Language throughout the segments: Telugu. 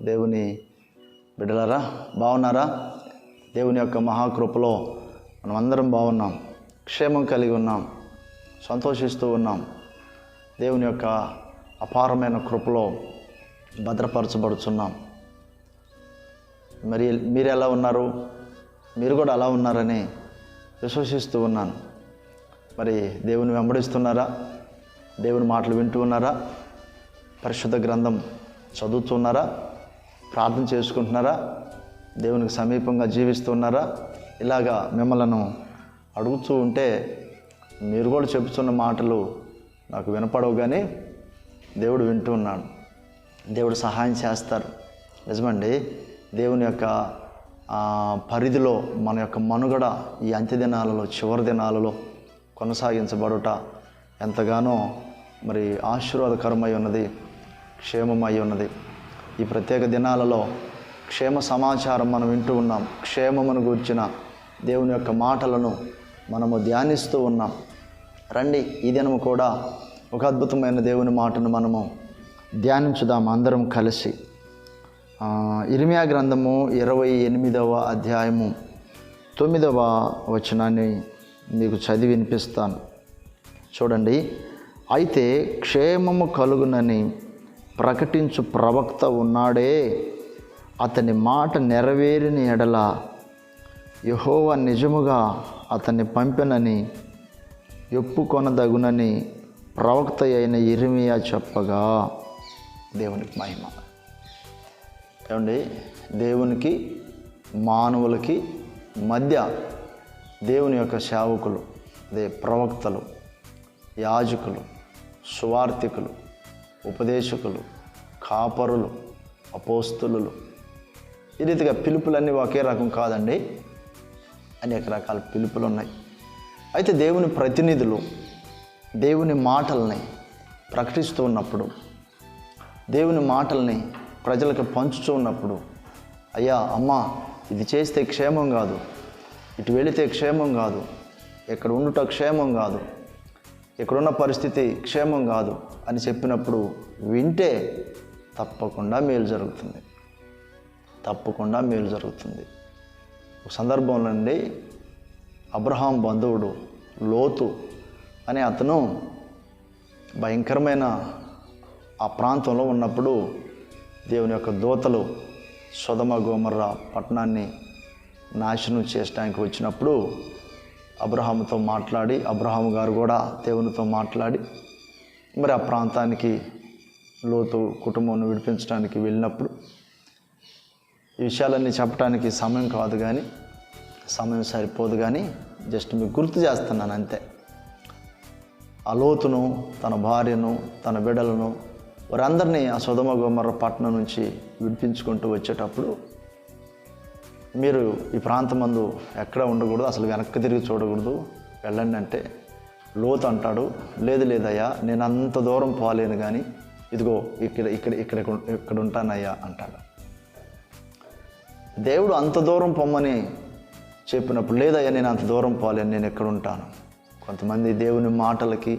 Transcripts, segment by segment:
దేవుని బిడ్డలారా బాగున్నారా? దేవుని యొక్క మహాకృపలో మనం అందరం బాగున్నాం క్షేమం కలిగి ఉన్నాం సంతోషిస్తూ ఉన్నాం. దేవుని యొక్క అపారమైన కృపలో భద్రపరచబడుచున్నాం. మరి మీరు ఎలా ఉన్నారు? మీరు కూడా అలా ఉన్నారని విశ్వసిస్తూ ఉన్నాను. మరి దేవుని వెంబడిస్తున్నారా? దేవుని మాటలు వింటూ ఉన్నారా? పరిశుద్ధ గ్రంథం చదువుతున్నారా ప్రార్థన చేసుకుంటున్నారా? దేవునికి సమీపంగా జీవిస్తున్నారా? ఇలాగా మిమ్మల్ని అడుగుతూ ఉంటే మీరు కూడా చెబుతున్న మాటలు నాకు వినపడవు కానీ దేవుడు వింటూ ఉన్నాడు. దేవుడు సహాయం చేస్తారు. నిజమండి దేవుని యొక్క పరిధిలో మన యొక్క మనుగడ ఈ అంత్యదినాలలో చివరి దినాలలో కొనసాగించబడుట ఎంతగానో మరి ఆశీర్వాదకరమై ఉన్నది క్షేమమై ఉన్నది. ఈ ప్రత్యేక దినాలలో క్షేమ సమాచారం మనం వింటూ ఉన్నాం. క్షేమమును గూర్చిన దేవుని యొక్క మాటలను మనము ధ్యానిస్తూ ఉన్నాం. రండి ఈ దినము కూడా ఒక అద్భుతమైన దేవుని మాటను మనము ధ్యానించుదాం అందరం కలిసి. ఇరిమియా గ్రంథము ఇరవై ఎనిమిదవ అధ్యాయము తొమ్మిదవ వచనాన్ని మీకు చదివి వినిపిస్తాను. చూడండి అయితే క్షేమము కలుగునని ప్రకటించు ప్రవక్త ఉన్నాడే. అతని మాట నెరవేరిన ఎడల యహోవ నిజముగా అతన్ని పంపినని ఒప్పుకొనదగునని ప్రవక్త అయిన ఇరిమియా చెప్పగా. దేవునికి మహిమ. ఏమండి? దేవునికి మానవులకి మధ్య దేవుని యొక్క సేవకులు అదే ప్రవక్తలు యాజకులు సువార్థికులు ఉపదేశకులు కాపరులు అపోస్తులు. ఈ రీతిగా పిలుపులన్నీ ఒకే రకం కాదండి. అనేక రకాల పిలుపులు ఉన్నాయి అయితే దేవుని ప్రతినిధులు దేవుని మాటల్ని ప్రకటిస్తూ ఉన్నప్పుడు దేవుని మాటల్ని ప్రజలకు పంచుతూ ఉన్నప్పుడు అయ్యా అమ్మా ఇది చేస్తే క్షేమం కాదు. ఇటు వెళితే క్షేమం కాదు. ఇక్కడ ఉండుట క్షేమం కాదు. ఇక్కడున్న పరిస్థితి క్షేమం కాదు అని చెప్పినప్పుడు వింటే తప్పకుండా మేలు జరుగుతుంది. తప్పకుండా మేలు జరుగుతుంది. ఒక సందర్భంలో నుండి అబ్రహాం బంధువుడు లోతు అనే అతను భయంకరమైన ఆ ప్రాంతంలో ఉన్నప్పుడు దేవుని యొక్క దూతలు సుధమ గోమర్ర పట్టణాన్ని నాశనం చేయడానికి వచ్చినప్పుడు అబ్రహాముతో మాట్లాడి అబ్రహాము గారు కూడా దేవునితో మాట్లాడి మరి ఆ ప్రాంతానికి లోతు కుటుంబాన్ని విడిపించడానికి వెళ్ళినప్పుడు ఈ విషయాలన్నీ చెప్పడానికి సమయం కాదు కానీ సమయం సరిపోదు కానీ జస్ట్ మీకు గుర్తు చేస్తున్నాను అంతే. ఆ లోతును తన భార్యను తన బిడ్డలను వారందరినీ ఆ సుధమ గోమర్ర పట్టణం నుంచి విడిపించుకుంటూ వచ్చేటప్పుడు మీరు ఈ ప్రాంతమందు ఎక్కడ ఉండకూడదు అసలు వెనక్కి తిరిగి చూడకూడదు. వెళ్ళండి అంటే లోతు అంటాడు. లేదు లేదయ్యా నేను అంత దూరం పోలేను కానీ ఇదిగో ఇక్కడ ఇక్కడ ఇక్కడ ఇక్కడ ఉంటానయ్యా అంటాడు. దేవుడు అంత దూరం పొమ్మని చెప్పినప్పుడు లేదయ్యా నేను అంత దూరం పోలేను నేను ఎక్కడ ఉంటాను? కొంతమంది దేవుని మాటలకి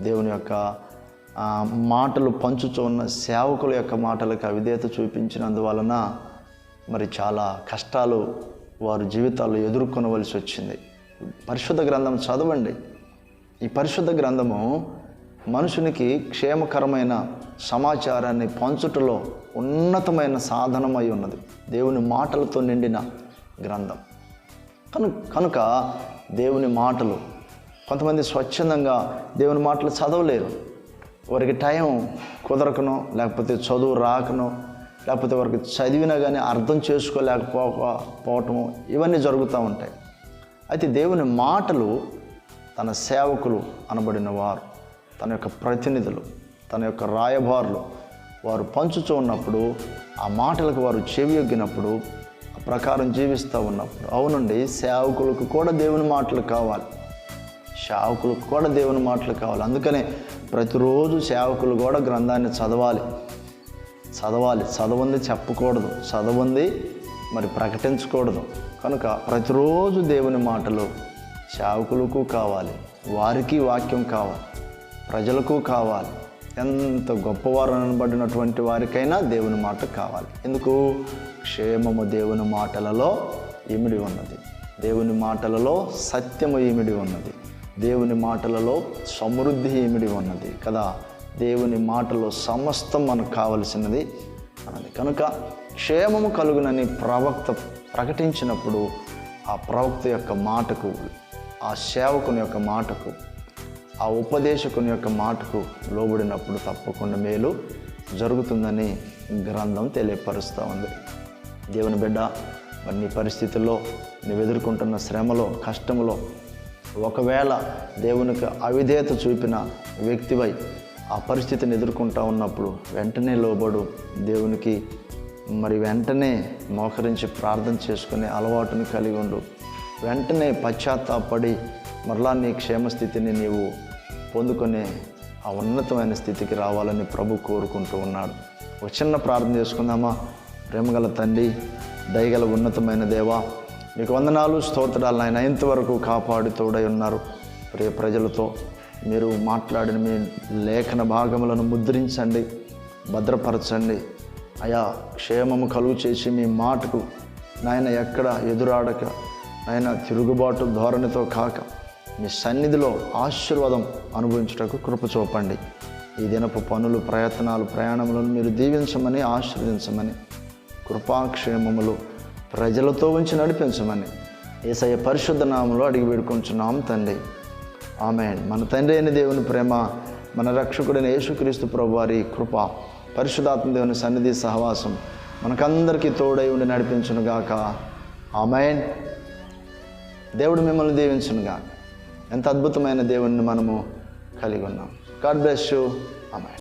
దేవుని యొక్క మాటలు పంచుచూ ఉన్న సేవకుల యొక్క మాటలకు అవిధేత చూపించినందువలన మరి చాలా కష్టాలు వారు జీవితాల్లో ఎదుర్కొనవలసి వచ్చింది. పరిశుద్ధ గ్రంథం చదవండి. ఈ పరిశుద్ధ గ్రంథము మనుషునికి క్షేమకరమైన సమాచారాన్ని పంచుటలో ఉన్నతమైన సాధనమై ఉన్నది. దేవుని మాటలతో నిండిన గ్రంథం. కను కనుక దేవుని మాటలు కొంతమంది స్వచ్ఛందంగా దేవుని మాటలు చదవలేరు. వారికి టైం కుదరకనో లేకపోతే చదువు రాకనో లేకపోతే వారికి చదివినా కానీ అర్థం చేసుకోలేకపోకపోవటము ఇవన్నీ జరుగుతూ ఉంటాయి. అయితే దేవుని మాటలు తన సేవకులు అనబడిన వారు తన యొక్క ప్రతినిధులు తన యొక్క రాయబారులు వారు పంచుతూ ఉన్నప్పుడు ఆ మాటలకు వారు చెవియొగ్గినప్పుడు ఆ ప్రకారం జీవిస్తూ ఉన్నప్పుడు అవునండి సేవకులకు కూడా దేవుని మాటలు కావాలి. సేవకులకు కూడా దేవుని మాటలు కావాలి. అందుకనే ప్రతిరోజు సేవకులు కూడా గ్రంథాన్ని చదవాలి. చదవాలి. చదవంది చెప్పకూడదు. చదవంది మరి ప్రకటించకూడదు. కనుక ప్రతిరోజు దేవుని మాటలు సేవకులకు కావాలి. వారికి వాక్యం కావాలి. ప్రజలకు కావాలి. ఎంత గొప్పవారు అనబడినటువంటి వారికైనా దేవుని మాట కావాలి. ఎందుకు? క్షేమము దేవుని మాటలలో ఇమిడి ఉన్నది. దేవుని మాటలలో సత్యము ఇమిడి ఉన్నది. దేవుని మాటలలో సమృద్ధి ఇమిడి ఉన్నది. కదా? దేవుని మాటలో సమస్తం మనకు కావలసినది అన్నది. కనుక క్షేమము కలుగునని ప్రవక్త ప్రకటించినప్పుడు ఆ ప్రవక్త యొక్క మాటకు ఆ సేవకుని యొక్క మాటకు ఆ ఉపదేశకుని యొక్క మాటకు లోబడినప్పుడు తప్పకుండా మేలు జరుగుతుందని గ్రంథం తెలియపరుస్తూ ఉంది. దేవుని బిడ్డ మరి నీ పరిస్థితుల్లో నువ్వు ఎదుర్కొంటున్న శ్రమలో కష్టములో ఒకవేళ దేవునికి అవిధేయత చూపిన వ్యక్తివై ఆ పరిస్థితిని ఎదుర్కొంటా ఉన్నప్పుడు వెంటనే లోబడు. దేవునికి మరి వెంటనే మోకరించి ప్రార్థన చేసుకునే అలవాటుని కలిగి ఉండు. వెంటనే పశ్చాత్తాపడి మరలా నీ క్షేమస్థితిని నీవు పొందుకునే ఆ ఉన్నతమైన స్థితికి రావాలని ప్రభు కోరుకుంటూ ఉన్నాడు. ఒక చిన్న ప్రార్థన చేసుకుందామా? ప్రేమగల తండ్రి దయగల ఉన్నతమైన దేవా మీకు వందనాలు స్తోత్రాలు ఆయన ఇంతవరకు కాపాడుతూడై ఉన్నారు ప్రియ ప్రజలతో. మీరు మాట్లాడిన మీ లేఖన భాగములను ముద్రించండి భద్రపరచండి. అయా క్షేమము కలుగు చేసి మీ మాటకు నాయన ఎక్కడ ఎదురాడక నాయన తిరుగుబాటు ధోరణితో కాక మీ సన్నిధిలో ఆశీర్వాదం అనుభవించుటకు కృప చూపండి. ఈ దినపు పనులు ప్రయత్నాలు ప్రయాణములను మీరు దీవించమని ఆశీర్వదించమని కృపాక్షేమములు ప్రజలతో ఉంచి నడిపించమని ఏసయ్య పరిశుద్ధ నామంలో అడిగి వేడుకుంటున్నాం తండ్రి. ఆమె మన తండ్రి అయిన దేవుని ప్రేమ మన రక్షకుడైన యేసుక్రీస్తు ప్రభు వారి కృప పరిశుధాత్మ దేవుని సన్నిధి సహవాసం మనకందరికీ తోడై ఉండి నడిపించునుగాక ఆమెన్. దేవుడు మిమ్మల్ని దీవించునుగా ఎంత అద్భుతమైన దేవుణ్ణి మనము కలిగి ఉన్నాం. God bless you. ఆమె